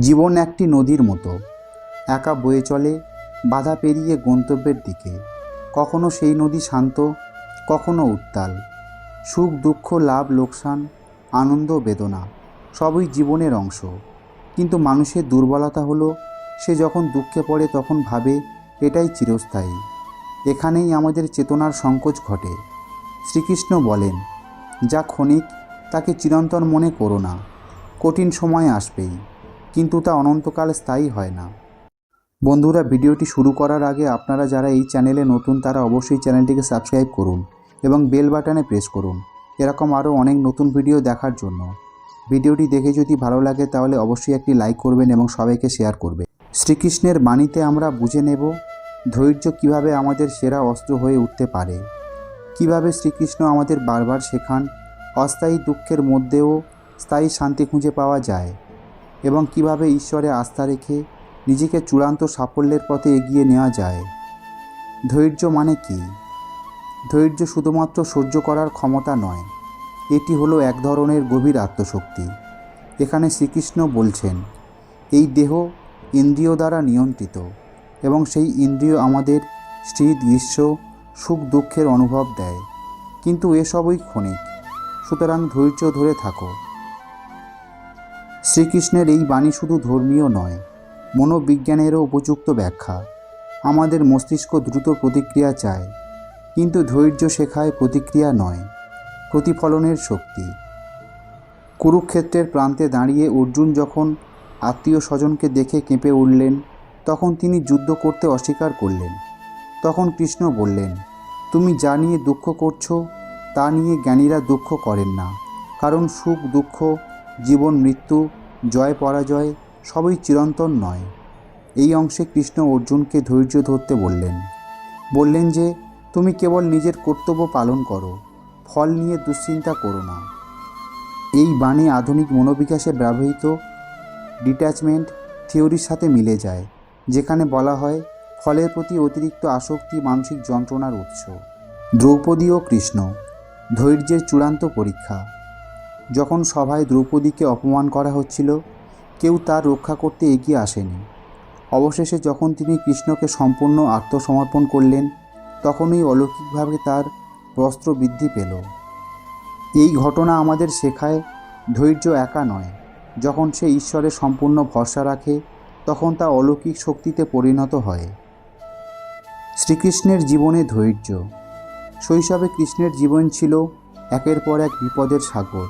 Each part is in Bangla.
জীবন একটি নদীর মতো। একা বয়ে চলে, বাধা পেরিয়ে গন্তব্যের দিকে। কখনো সেই নদী শান্ত, কখনো উত্তাল। সুখ, দুঃখ, লাভ, লোকসান, আনন্দ, বেদনা সবই জীবনের অংশ। কিন্তু মানুষের দুর্বলতা হলো, সে যখন দুঃখে পড়ে তখন ভাবে, এটাই চিরস্থায়ী। এখানেই আমাদের চেতনার সংকোচ ঘটে। শ্রীকৃষ্ণ বলেন, যা ক্ষণিক, তাকে চিরন্তন মনে করো না। কঠিন সময় আসবেই। কিন্তু তা অনন্তকাল স্থায়ী হয় না। বন্ধুরা, ভিডিওটি শুরু করার আগে আপনারা যারা এই চ্যানেলে নতুন, তারা অবশ্যই চ্যানেলটিকে সাবস্ক্রাইব করুন এবং বেল বাটনে প্রেস করুন। এরকম আরও অনেক নতুন ভিডিও দেখার জন্য। ভিডিওটি দেখে যদি ভালো লাগে, তাহলে অবশ্যই একটি লাইক করবেন এবং সবাইকে শেয়ার করবেন। শ্রীকৃষ্ণের বাণীতে আমরা বুঝে নেব ধৈর্য কীভাবে আমাদের সেরা অস্ত্র হয়ে উঠতে পারে। কীভাবে শ্রীকৃষ্ণ আমাদের বারবার শেখান, অস্থায়ী দুঃখের মধ্যেও স্থায়ী শান্তি খুঁজে পাওয়া যায়। এবং কীভাবে ঈশ্বরে আস্থা রেখে নিজেকে চূড়ান্ত সাফল্যের পথে এগিয়ে নেওয়া যায়। ধৈর্য মানে কি? ধৈর্য শুধুমাত্র সহ্য করার ক্ষমতা নয়, এটি হলো এক ধরনের গভীর আত্মশক্তি। এখানে শ্রীকৃষ্ণ বলছেন, এই দেহ ইন্দ্রিয় দ্বারা নিয়ন্ত্রিত এবং সেই ইন্দ্রিয় আমাদের শীত গ্রীষ্ম সুখ, দুঃখের অনুভব দেয়। কিন্তু এসবই ক্ষণিক। সুতরাং ধৈর্য ধরে থাকো। শ্রীকৃষ্ণের এই বাণী শুধু ধর্মীয় নয়, মনোবিজ্ঞানেরও উপযুক্ত ব্যাখ্যা। আমাদের মস্তিষ্ক দ্রুত প্রতিক্রিয়া চায়, কিন্তু ধৈর্য শেখায় প্রতিক্রিয়া নয়, প্রতিফলনের শক্তি। কুরুক্ষেত্রের প্রান্তে দাঁড়িয়ে অর্জুন যখন আত্মীয় স্বজনকে দেখে কেঁপে উঠলেন, তখন তিনি যুদ্ধ করতে অস্বীকার করলেন। তখন কৃষ্ণ বললেন, তুমি যা নিয়ে দুঃখ করছ, তা নিয়ে জ্ঞানীরা দুঃখ করেন না, কারণ সুখ দুঃখ জীবন, মৃত্যু, জয়, পরাজয় সবই চিরন্তন নয়। এই অংশে কৃষ্ণ অর্জুনকে ধৈর্য ধরতে বললেন। বললেন যে, তুমি কেবল নিজের কর্তব্য পালন করো, ফল নিয়ে দুশ্চিন্তা করো না। এই বাণী আধুনিক মনোবিকাশে ব্যবহৃত ডিট্যাচমেন্ট থিওরির সাথে মিলে যায়, যেখানে বলা হয়, ফলের প্রতি অতিরিক্ত আসক্তি মানসিক যন্ত্রণার উৎস। দ্রৌপদী ও কৃষ্ণ, ধৈর্যের চূড়ান্ত পরীক্ষা। যখন সভায় দ্রৌপদীকে অপমান করা হচ্ছিল, কেউ তার রক্ষা করতে এগিয়ে আসেনি। অবশেষে যখন তিনি কৃষ্ণকে সম্পূর্ণ আত্মসমর্পণ করলেন, তখনই অলৌকিকভাবে তার বস্ত্র বৃদ্ধি পেল। এই ঘটনা আমাদের শেখায় ধৈর্য একা নয়। যখন সে ঈশ্বরে সম্পূর্ণ ভরসা রাখে, তখন তা অলৌকিক শক্তিতে পরিণত হয়। শ্রীকৃষ্ণের জীবনে ধৈর্য। শৈশবে কৃষ্ণের জীবন ছিল একের পর এক বিপদের সাগর।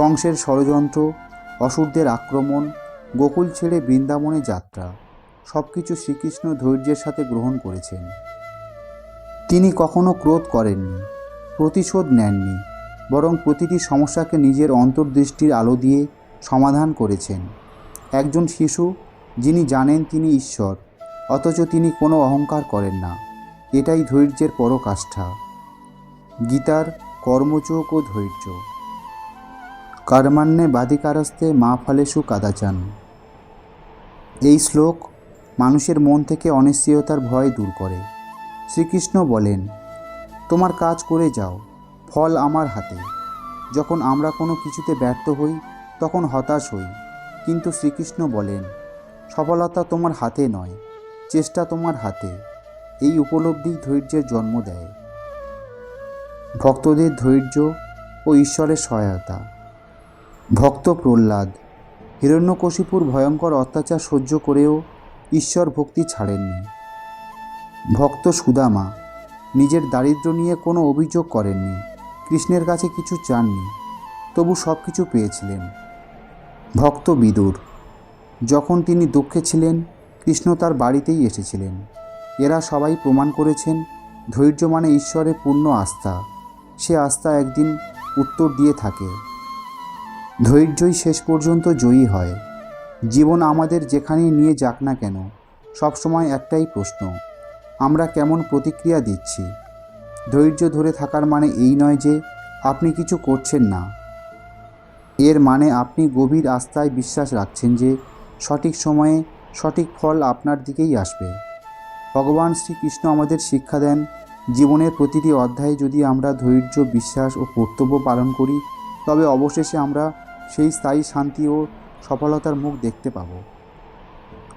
কংসের ষড়যন্ত্র, অসুরদের আক্রমণ, গোকুল ছেড়ে বৃন্দাবনে যাত্রা সব কিছু শ্রীকৃষ্ণ ধৈর্যের সাথে গ্রহণ করেছেন। তিনি কখনো ক্রোধ করেননি, প্রতিশোধ নেননি, বরং প্রতিটি সমস্যাকে নিজের অন্তর্দৃষ্টির আলো দিয়ে সমাধান করেছেন। একজন শিশু, যিনি জানেন তিনি ঈশ্বর, অথচ তিনি কোনো অহংকার করেন না, এটাই ধৈর্যের পরকাষ্ঠা। গীতার কর্মযোগ ও ধৈর্য। কর্মান্যে বাধিকারস্তে মা ফলেষু কাদাচান। এই শ্লোক মানুষের মন থেকে অনিশ্চয়তার ভয় দূর করে। শ্রীকৃষ্ণ বলেন, তোমার কাজ করে যাও, ফল আমার হাতে। যখন আমরা কোনো কিছুতে ব্যর্থ হই, তখন হতাশ হই। কিন্তু শ্রীকৃষ্ণ বলেন, সফলতা তোমার হাতে নয়, চেষ্টা তোমার হাতে। এই উপলব্ধি ধৈর্যের জন্ম দেয়। ভক্তদের ধৈর্য ও ঈশ্বরের সহায়তা। ভক্ত প্রহ্লাদ, হিরণ্যকশিপুর ভয়ঙ্কর অত্যাচার সহ্য করেও ঈশ্বর ভক্তি ছাড়েননি। ভক্ত সুদামা নিজের দারিদ্র্য নিয়ে কোনো অভিযোগ করেননি, কৃষ্ণের কাছে কিছু চাননি, তবু সব কিছু পেয়েছিলেন। ভক্ত বিদুর, যখন তিনি দুঃখে ছিলেন, কৃষ্ণ তার বাড়িতেই এসেছিলেন। এরা সবাই প্রমাণ করেছেন, ধৈর্য মানে ঈশ্বরে পূর্ণ আস্থা। সে আস্থা একদিন উত্তর দিয়ে থাকে। ধৈর্যই শেষ পর্যন্ত জয়ী হয়। জীবন আমাদের যেখানেই নিয়ে যাক না কেন, সবসময় একটাই প্রশ্ন, আমরা কেমন প্রতিক্রিয়া দিচ্ছি? ধৈর্য ধরে থাকার মানে এই নয় যে, আপনি কিছু করছেন না। এর মানে আপনি গভীর আস্থায় বিশ্বাস রাখছেন যে, সঠিক সময়ে সঠিক ফল আপনার দিকেই আসবে। ভগবান শ্রীকৃষ্ণ আমাদের শিক্ষা দেন, জীবনের প্রতিটি অধ্যায়ে যদি আমরা ধৈর্য, বিশ্বাস ও কর্তব্য পালন করি, তবে অবশেষে আমরা সেই স্থায়ী শান্তি ও সফলতার মুখ দেখতে পাবো।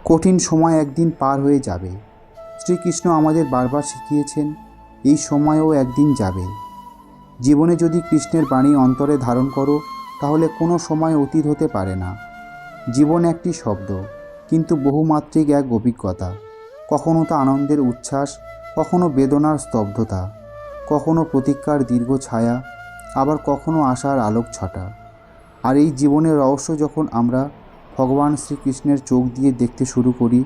কঠিন সময় একদিন পার হয়ে যাবে। শ্রীকৃষ্ণ আমাদের বারবার শিখিয়েছেন, এই সময়ও একদিন যাবে। জীবনে যদি কৃষ্ণের বাণী অন্তরে ধারণ করো, তাহলে কোনো সময় অতীত হতে পারে না। জীবন একটি শব্দ, কিন্তু বহুমাত্রিক এক অভিজ্ঞতা। কখনো তা আনন্দের উচ্ছ্বাস, কখনো বেদনার স্তব্ধতা। কখনো প্রতীক্ষার দীর্ঘ ছায়া, আবার কখনো আশার আলোক ছটা আর এই জীবনের রহস্য যখন আমরা ভগবান শ্রীকৃষ্ণের চোখ দিয়ে দেখতে শুরু করি,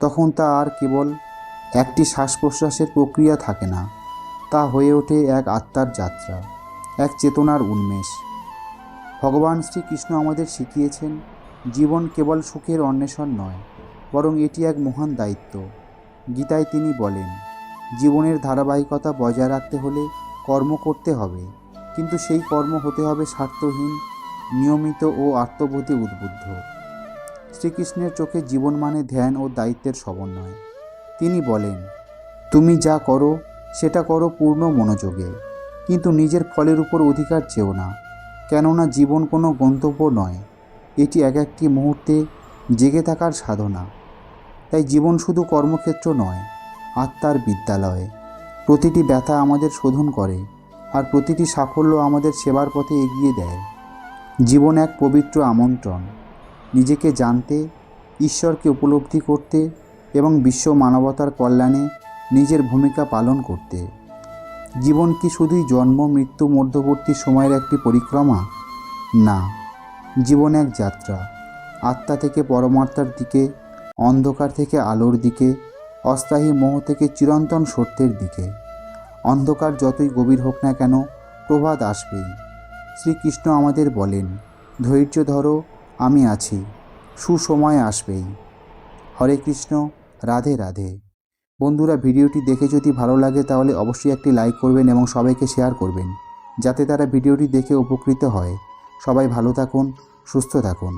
তখন তা আর কেবল একটি শ্বাস প্রশ্বাসের প্রক্রিয়া থাকে না। তা হয়ে ওঠে এক আত্মার যাত্রা, এক চেতনার উন্মেষ। ভগবান শ্রীকৃষ্ণ আমাদের শিখিয়েছেন, জীবন কেবল সুখের অন্বেষণ নয়, বরং এটি এক মহান দায়িত্ব। গীতায় তিনি বলেন, জীবনের ধারাবাহিকতা বজায় রাখতে হলে কর্ম করতে হবে, কিন্তু সেই কর্ম হতে হবে স্বার্থহীন নিয়মিত ও আত্মবোধে উদ্বুদ্ধ। শ্রীকৃষ্ণের চোখে জীবন মানে ধ্যান ও দায়িত্বের সমন্বয়। তিনি বলেন, তুমি যা করো, সেটা করো পূর্ণ মনোযোগে, কিন্তু নিজের ফলের উপর অধিকার চেও না, কেননা জীবন কোনো গন্তব্য নয়, এটি এক একটি মুহূর্তে জেগে থাকার সাধনা। তাই জীবন শুধু কর্মক্ষেত্র নয়, আত্মার বিদ্যালয়। প্রতিটি ব্যথা আমাদের শোধন করে, আর প্রতিটি সাফল্য আমাদের সেবার পথে এগিয়ে দেয়। জীবন এক পবিত্র আমন্ত্রণ। নিজেকে জানতে, ঈশ্বরকে উপলব্ধি করতে এবং বিশ্ব মানবতার কল্যাণে নিজের ভূমিকা পালন করতে। জীবন কি শুধুই জন্ম, মৃত্যু, মধ্যবর্তী সময়ের একটি পরিক্রমা? না। জীবন এক যাত্রা। আত্মা থেকে পরমাত্মার দিকে, অন্ধকার থেকে আলোর দিকে, অস্থায়ী মোহ থেকে চিরন্তন সত্যের দিকে। অন্ধকার যতই গভীর হোক না কেন প্রভাত আসবেই। শ্রীকৃষ্ণ আমাদের বলেন, ধৈর্য ধরো, আমি আছি, সুসময় আসবেই। হরে কৃষ্ণ, রাধে রাধে। বন্ধুরা, ভিডিওটি দেখে যদি ভালো লাগে, তাহলে অবশ্যই একটি লাইক করবেন এবং সবাইকে শেয়ার করবেন, যাতে তারা ভিডিওটি দেখে উপকৃত হয়। সবাই ভালো থাকুন, সুস্থ থাকুন।